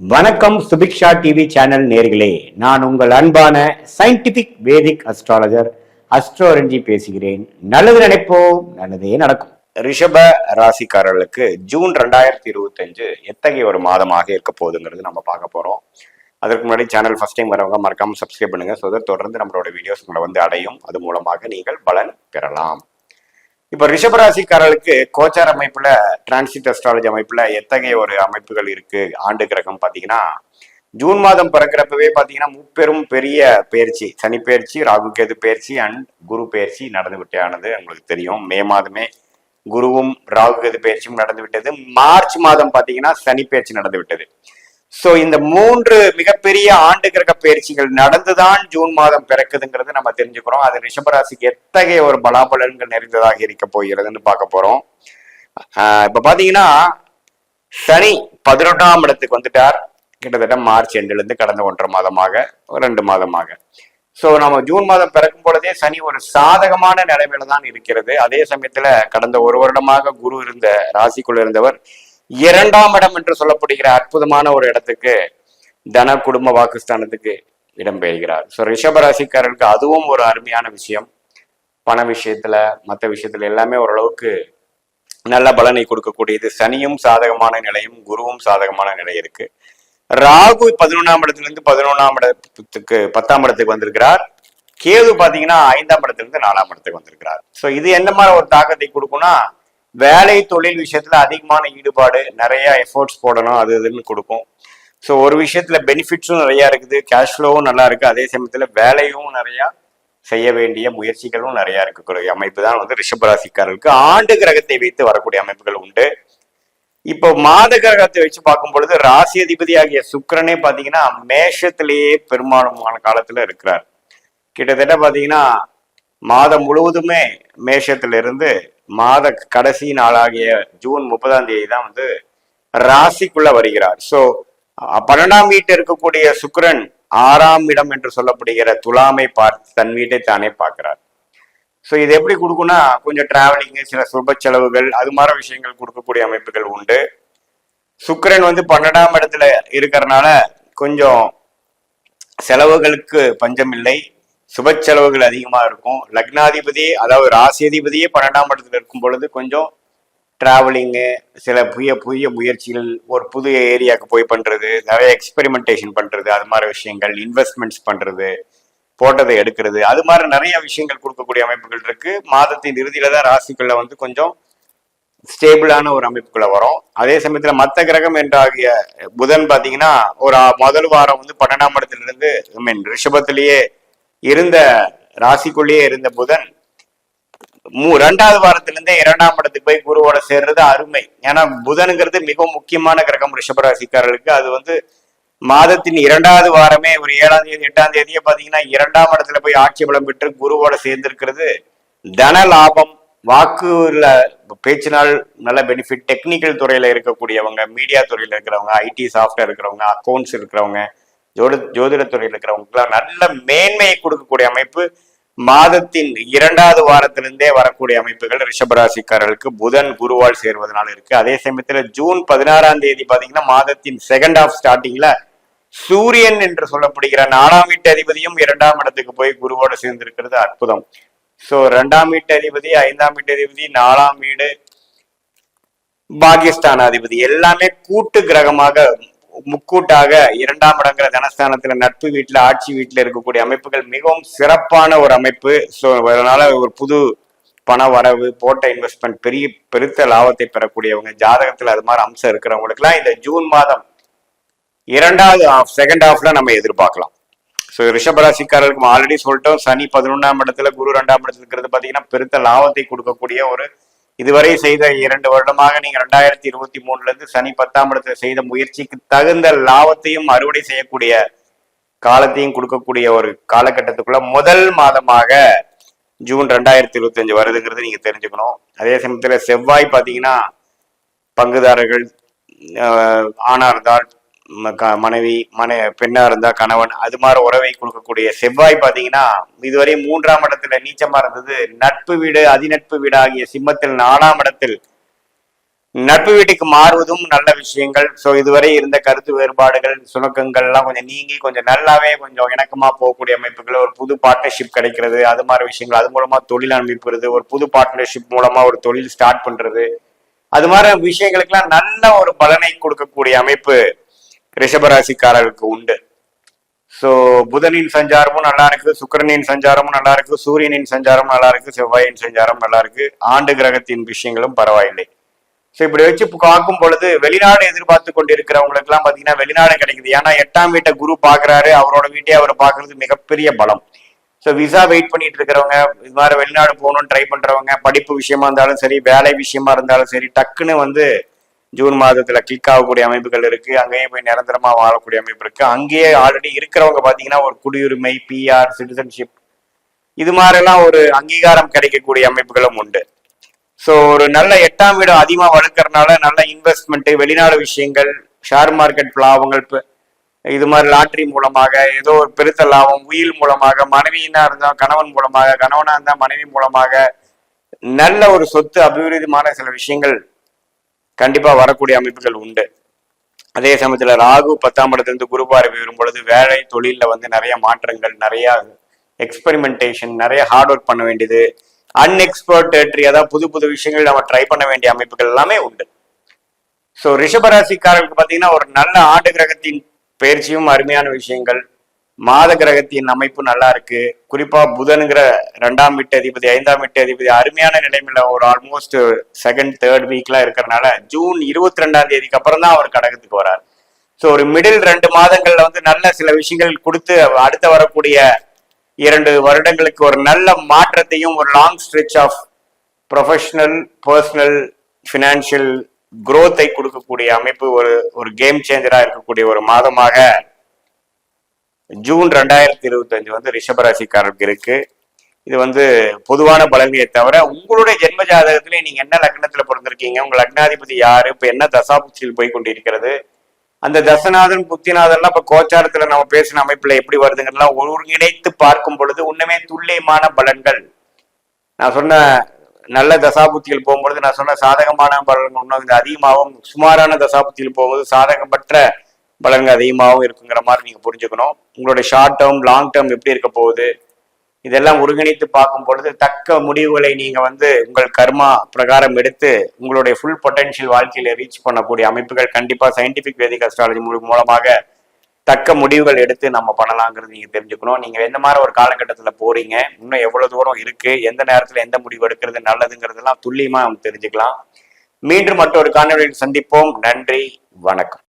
வணக்கம் Subiksha TV channel நேர்களே. நான் உங்கள் அன்பான சயின்டிபிக் வேதிக் அஸ்ட்ராலஜர் அஸ்ட்ரோரஞ்சி பேசுகிறேன். நல்லது நினைப்போம் நல்லதே நடக்கும். ரிஷப ராசிக்காரர்களுக்கு ஜூன் ரெண்டாயிரத்தி இருபத்தஞ்சு எத்தகைய ஒரு மாதமாக இருக்க போகுதுங்கிறது நம்ம பார்க்க போறோம். அதற்கு முன்னாடி சேனல் ஃபர்ஸ்ட் டைம் வரவங்க மறக்காம சப்ஸ்கிரைப் பண்ணுங்க. ஸோ தொடர்ந்து நம்மளோட வீடியோஸ் உங்களை வந்து அடையும். அது மூலமாக நீங்கள் பலன் பெறலாம். இப்போ ரிஷபராசிக்காரர்களுக்கு கோச்சார் அமைப்புல டிரான்சிட் அஸ்ட்ராலஜி அமைப்புல எத்தகைய ஒரு அமைப்புகள் இருக்கு? ஆண்டு கிரகம் பாத்தீங்கன்னா ஜூன் மாதம் பிறக்கிறப்பவே பாத்தீங்கன்னா முப்பெரும் பெரிய பயிற்சி சனி பயிற்சி ராகு கேது பயிற்சி அண்ட் குரு பயிற்சி நடந்து விட்டானது உங்களுக்கு தெரியும். மே மாதமே குருவும் ராகு கேது பயிற்சியும் நடந்து விட்டது. மார்ச் மாதம் பாத்தீங்கன்னா சனி பயிற்சி நடந்து விட்டது. சோ இந்த மூன்று மிகப்பெரிய ஆண்டு கிரக பயிற்சிகள் நடந்துதான் ஜூன் மாதம் பிறக்குதுங்கிறது நம்ம தெரிஞ்சுக்கிறோம். அது ரிஷபராசிக்கு எத்தகைய ஒரு பலாபலன்கள் நிறைந்ததாக இருக்க போகிறதுன்னு பார்க்க போறோம். ஆஹ் இப்ப பாத்தீங்கன்னா சனி பதினொன்றாம் இடத்துக்கு வந்துட்டார். கிட்டத்தட்ட மார்ச் எண்டுல இருந்து கடந்த ஒன்றரை மாதமாக ரெண்டு மாதமாக. சோ நம்ம ஜூன் மாதம் பிறக்கும் பொழுதே சனி ஒரு சாதகமான நிலைமையில தான் இருக்கிறது. அதே சமயத்துல கடந்த ஒரு வருடமாக குரு இருந்த ராசிக்குள்ள இருந்தவர் இரண்டாம் இடம் என்று சொல்லப்படுகிற அற்புதமான ஒரு இடத்துக்கு தன குடும்ப வாக்குஸ்தானத்துக்கு இடம்பெறுகிறார் ஸோ ரிஷபராசிக்காரர்களுக்கு அதுவும் ஒரு அருமையான விஷயம். பண விஷயத்துல மற்ற விஷயத்துல எல்லாமே ஓரளவுக்கு நல்ல பலனை கொடுக்கக்கூடியது. சனியும் சாதகமான நிலையும் குருவும் சாதகமான நிலை இருக்கு. ராகு பதினொன்றாம் இடத்திலிருந்து பதினொன்றாம் இடத்துக்கு பத்தாம் இடத்துக்கு வந்திருக்கிறார். கேது பாத்தீங்கன்னா ஐந்தாம் இடத்திலிருந்து நாலாம் இடத்துக்கு வந்திருக்கிறார். ஸோ இது என்ன மாதிரி ஒரு தாக்கத்தை கொடுக்கும்னா வேலை தொழில் விஷயத்துல அதிகமான ஈடுபாடு நிறைய எஃபோர்ட்ஸ் போடணும் அது இதுன்னு கொடுக்கும். ஸோ ஒரு விஷயத்துல பெனிஃபிட்ஸும் நிறைய இருக்குது கேஷ் ஃப்ளோவும் நல்லா இருக்கு. அதே சமயத்துல வேலையும் நிறைய செய்ய வேண்டிய முயற்சிகளும் நிறைய இருக்கக்கூடிய அமைப்பு தான் வந்து ரிஷபராசிக்காரர்களுக்கு. ஆண்டு கிரகத்தை வைத்து வரக்கூடிய அமைப்புகள் உண்டு. இப்போ மாத கிரகத்தை வச்சு பார்க்கும் பொழுது ராசி அதிபதி ஆகிய சுக்கிரனே பாத்தீங்கன்னா மேஷத்திலேயே பெரும்பாலுமான காலத்துல இருக்கிறார். கிட்டத்தட்ட பாத்தீங்கன்னா மாதம் முழுவதுமே மேஷத்திலிருந்து மாத கடைசி நாளாகிய ஜூன் முப்பதாம் தேதி தான் வந்து ராசிக்குள்ள வருகிறார். சோ பன்னெண்டாம் வீட்டு இருக்கக்கூடிய சுக்கரன் ஆறாம் இடம் என்று சொல்லப்படுகிற துலாமை பார்த்து தன் வீட்டை தானே பார்க்கிறார். ஸோ இது எப்படி கொடுக்கும்னா கொஞ்சம் டிராவலிங்கு சில சுப செலவுகள் அது மாதிரி விஷயங்கள் கொடுக்கக்கூடிய அமைப்புகள் உண்டு. சுக்கரன் வந்து பன்னெண்டாம் இடத்துல இருக்கிறனால கொஞ்சம் செலவுகளுக்கு பஞ்சம் இல்லை சுப செலவுகள் அதிகமாக இருக்கும். லக்னாதிபதி அதாவது ராசி அதிபதியே பன்னெண்டாம் இடத்துல இருக்கும் பொழுது கொஞ்சம் ட்ராவலிங்கு சில புதிய புதிய முயற்சிகள் ஒரு புது ஏரியாவுக்கு போய் பண்ணுறது நிறைய எக்ஸ்பெரிமெண்டேஷன் பண்ணுறது அது மாதிரி விஷயங்கள் இன்வெஸ்ட்மெண்ட்ஸ் பண்ணுறது போட்டதை எடுக்கிறது அது மாதிரி நிறைய விஷயங்கள் கொடுக்கக்கூடிய அமைப்புகள் இருக்குது மாதத்தின் இறுதியில் தான் ராசிக்குள்ள வந்து கொஞ்சம் ஸ்டேபிளான ஒரு அமைப்புக்குள்ள வரும். அதே சமயத்தில் மற்ற கிரகம் என்றாகிய புதன் பார்த்தீங்கன்னா ஒரு முதல் வாரம் வந்து பன்னெண்டாம் இடத்துலேருந்து ஐ மீன் ரிஷபத்திலேயே இருந்த ராசிக்குள்ளேயே இருந்த புதன் மூ ரெண்டாவது வாரத்துல இருந்தே இரண்டாம் இடத்துக்கு போய் குருவோட சேர்றது அருமை. ஏன்னா புதனுங்கிறது மிகவும் முக்கியமான கிரகம் ரிஷபராசிக்காரர்களுக்கு அது வந்து மாதத்தின் இரண்டாவது வாரமே ஒரு ஏழாம் தேதி எட்டாம் தேதியே பாத்தீங்கன்னா இரண்டாம் இடத்துல போய் ஆட்சி பலம் பெற்று குருவோட சேர்ந்திருக்கிறது. தன லாபம் வாக்குல பேச்சினால் நல்ல பெனிஃபிட் டெக்னிக்கல் துறையில இருக்கக்கூடியவங்க மீடியா துறையில இருக்கிறவங்க ஐடி சாஃப்ட்வேர் இருக்கிறவங்க அக்கௌண்ட்ஸ் இருக்கிறவங்க ஜோதி ஜோதிட துறையில் இருக்கிறவங்களுக்குலாம் நல்ல மேன்மையை கொடுக்கக்கூடிய அமைப்பு மாதத்தின் இரண்டாவது வாரத்திலிருந்தே வரக்கூடிய அமைப்புகள் ரிஷபராசிக்காரர்களுக்கு புதன் குருவால் சேர்வதனால இருக்கு. அதே சமயத்துல ஜூன் பதினாறாம் தேதி பாத்தீங்கன்னா மாதத்தின் செகண்ட் ஆஃப் ஸ்டார்டிங்ல சூரியன் என்று சொல்லப்படுகிற நாலாம் வீட்டு அதிபதியும் இரண்டாம் இடத்துக்கு போய் குருவோட சேர்ந்திருக்கிறது அற்புதம். சோ ரெண்டாம் வீட்டு அதிபதி ஐந்தாம் வீட்டு அதிபதி நாலாம் வீடு பாகிஸ்தான் அதிபதி எல்லாமே கூட்டு கிரகமாக முக்கூட்டாக இரண்டாம் இடங்கிற தனஸ்தானத்துல நட்பு வீட்டுல ஆட்சி வீட்டுல இருக்கக்கூடிய அமைப்புகள் மிகவும் சிறப்பான ஒரு அமைப்பு. ஸோ அதனால ஒரு புது பண வரவு போட்ட இன்வெஸ்ட்மெண்ட் பெரிய பெருத்த லாபத்தை பெறக்கூடியவங்க ஜாதகத்துல அது மாதிரி அம்சம் இருக்கிறவங்களுக்குலாம் இந்த ஜூன் மாதம் இரண்டாவது ஆஃப் செகண்ட் ஹாஃப்ல நம்ம எதிர்பார்க்கலாம். ஸோ ரிஷபராசிக்காரர்களுக்கு ஆல்ரெடி சொல்லிட்டோம் சனி பதினொன்றாம் இடத்துல குரு ரெண்டாம் இடத்துல இருக்கிறது பார்த்தீங்கன்னா பெருத்த லாபத்தை கொடுக்கக்கூடிய ஒரு இதுவரை செய்த இரண்டு வருடமாக நீங்க ரெண்டாயிரத்தி இருபத்தி மூணுல இருந்து சனி பத்தாம் இடத்துல செய்த முயற்சிக்கு தகுந்த லாபத்தையும் அறுவடை செய்யக்கூடிய காலத்தையும் கொடுக்கக்கூடிய ஒரு காலகட்டத்துக்குள்ள முதல் மாதமாக ஜூன் ரெண்டாயிரத்தி இருபத்தி அஞ்சு வருதுங்கிறது நீங்க தெரிஞ்சுக்கணும். அதே சமயத்துல செவ்வாய் பாத்தீங்கன்னா பங்குதாரர்கள் ஆஹ், இருந்தால் மனைவி மனை பெண்ணா இருந்தா கணவன் அது மாதிரி உறவை கொடுக்கக்கூடிய செவ்வாய் பாத்தீங்கன்னா இதுவரை மூன்றாம் இடத்துல நீச்சமா இருந்தது. நட்பு வீடு அதிநட்பு வீடு ஆகிய சிம்மத்தில் நாலாம் இடத்தில் நட்பு வீட்டுக்கு மாறுவதும் நல்ல விஷயங்கள். ஸோ இதுவரை இருந்த கருத்து வேறுபாடுகள் சுணக்கங்கள் எல்லாம் கொஞ்சம் நீங்கி கொஞ்சம் நல்லாவே கொஞ்சம் இணக்கமா போகக்கூடிய அமைப்புகள் ஒரு புது பார்ட்னர்ஷிப் கிடைக்கிறது அது மாதிரி விஷயங்கள் அது மூலமா தொழில் அமைப்புறது ஒரு புது பார்ட்னர்ஷிப் மூலமா ஒரு தொழில் ஸ்டார்ட் பண்றது. அது மாதிரி விஷயங்களுக்கெல்லாம் நல்ல ஒரு பலனை கொடுக்கக்கூடிய அமைப்பு. ரிஷபராசிக்காரர்களுக்கு உண்டு. ஸோ புதனின் சஞ்சாரமும் நல்லா இருக்கு சுக்கரனின் சஞ்சாரமும் நல்லா இருக்கு சூரியனின் சஞ்சாரமும் நல்லா இருக்கு செவ்வாயின் சஞ்சாரம் நல்லா இருக்கு ஆண்டு கிரகத்தின் விஷயங்களும் பரவாயில்லை. ஸோ இப்படி வச்சு பார்க்கும் பொழுது வெளிநாடு எதிர்பார்த்து கொண்டிருக்கிறவங்களுக்கு எல்லாம் பாத்தீங்கன்னா வெளிநாடு கிடைக்குது. ஏன்னா எட்டாம் வீட்டை குரு பாக்குறாரு அவரோட வீட்டை அவர் பாக்குறது மிகப்பெரிய பலம். ஸோ விசா வெயிட் பண்ணிட்டு இருக்கிறவங்க இது மாதிரி வெளிநாடு போகணும்னு ட்ரை பண்றவங்க படிப்பு விஷயமா இருந்தாலும் சரி வேலை விஷயமா இருந்தாலும் சரி டக்குன்னு வந்து ஜூன் மாதத்துல கிளிக் ஆகக்கூடிய அமைப்புகள் இருக்கு. அங்கேயே போய் நிரந்தரமா வாழக்கூடிய அமைப்பு இருக்கு. அங்கேயே ஆல்ரெடி இருக்கிறவங்க பாத்தீங்கன்னா ஒரு குடியுரிமை பிஆர் சிட்டிசன்ஷிப் இது மாதிரிலாம் ஒரு அங்கீகாரம் கிடைக்கக்கூடிய அமைப்புகளும் உண்டு. ஸோ ஒரு நல்ல எட்டாம் வீடு அதிகமாக வளர்க்கறனால நல்ல இன்வெஸ்ட்மெண்ட் வெளிநாடு விஷயங்கள் ஷேர் மார்க்கெட் லாபங்கள் இது மாதிரி லாட்ரி மூலமாக ஏதோ ஒரு பெருத்த லாபம் உயில் மூலமாக மனைவியினா இருந்தால் கணவன் மூலமாக கணவனா இருந்தால் மனைவி மூலமாக நல்ல ஒரு சொத்து அபிவிருத்திமான சில விஷயங்கள் கண்டிப்பா வரக்கூடிய அமைப்புகள் உண்டு. அதே சமயத்துல ராகு பத்தாம் இடத்திலிருந்து குரு பார்வை வரும் பொழுது வேலை தொழிலில் வந்து நிறைய மாற்றங்கள் நிறைய எக்ஸ்பெரிமெண்டேஷன் நிறைய ஹார்ட் ஒர்க் பண்ண வேண்டியது அன்எக்ஸ்பர்ட் டெரிட்டரி அதாவது புது புது விஷயங்கள் நம்ம ட்ரை பண்ண வேண்டிய அமைப்புகள் எல்லாமே உண்டு. ஸோ ரிஷபராசிக்காரர்களுக்கு பார்த்தீங்கன்னா ஒரு நல்ல ஆண்டு கிரகத்தின் பயிற்சியும் அருமையான விஷயங்கள் மாத கிரகத்தின் அமைப்பு நல்லா இருக்கு. குறிப்பா புதனுங்கிற ரெண்டாம் வீட்டு அதிபதி ஐந்தாம் வீட்டு அதிபதி அருமையான நிலைமையில ஒரு ஆல்மோஸ்ட் செகண்ட் தேர்ட் வீக்லாம் இருக்கிறனால ஜூன் இருபத்தி ரெண்டாம் தேதிக்கு அப்புறம் தான் அவர் கடகத்துக்கு வரார். ஸோ ஒரு மிடில் ரெண்டு மாதங்கள்ல வந்து நல்ல சில விஷயங்கள் கொடுத்து அடுத்து வரக்கூடிய இரண்டு வருடங்களுக்கு ஒரு நல்ல மாற்றத்தையும் ஒரு long stretch of professional personal financial குரோத்தை கொடுக்கக்கூடிய அமைப்பு ஒரு ஒரு கேம் சேஞ்சரா இருக்கக்கூடிய ஒரு மாதமாக ஜூன் ரெண்டாயிரத்தி இருபத்தஞ்சு வந்து ரிஷபராசிக்காரருக்கு இருக்கு. இது வந்து பொதுவான பலன்களை தவிர உங்களுடைய ஜென்ம ஜாதகத்திலே நீங்க என்ன லக்னத்துல பிறந்திருக்கீங்க? உங்க லக்னாதிபதி யாரு? இப்ப என்ன தசாபுச்சியில் போய் கொண்டிருக்கிறது? அந்த தசநாதன் புத்திநாதன்லாம் இப்ப கோச்சாரத்துல நம்ம பேசின அமைப்புல எப்படி வருதுங்கிறதுலாம் ஒருங்கிணைத்து பார்க்கும் பொழுது உண்மையே துல்லியமான பலன்கள். நான் சொன்ன நல்ல தசாபுத்தியில் போகும்பொழுது நான் சொன்ன சாதகமான பலன்கள் இன்னும் அதிகமாகவும் சுமாரான தசாபுத்தியில் போகும்போது சாதகமற்ற பலன்கள் அதிகமாகவும் இருக்குங்கிற மாதிரி நீங்க புரிஞ்சுக்கணும். உங்களுடைய ஷார்ட் டேர்ம் லாங் டேர்ம் எப்படி இருக்க போகுது இதெல்லாம் ஒருங்கிணைத்து பார்க்கும் பொழுது தக்க முடிவுகளை நீங்க வந்து உங்கள் கர்மா பிரகாரம் எடுத்து உங்களுடைய ஃபுல் பொட்டென்ஷியல் வாழ்க்கையில ரீச் பண்ணக்கூடிய அமைப்புகள் கண்டிப்பா சயின்டிபிக் வேதிக் அஸ்ட்ராலஜி மூலமாக தக்க முடிவுகள் எடுத்து நம்ம பண்ணலாங்கிறது நீங்க தெரிஞ்சுக்கணும். நீங்க எந்த மாதிரி ஒரு காலகட்டத்துல போறீங்க இன்னும் எவ்வளவு தூரம் இருக்கு எந்த நேரத்துல எந்த முடிவு எடுக்கிறது நல்லதுங்கிறதெல்லாம் துல்லியமா நம்ம தெரிஞ்சுக்கலாம். மீண்டும் மற்றொரு காணொலியில் சந்திப்போம். நன்றி வணக்கம்.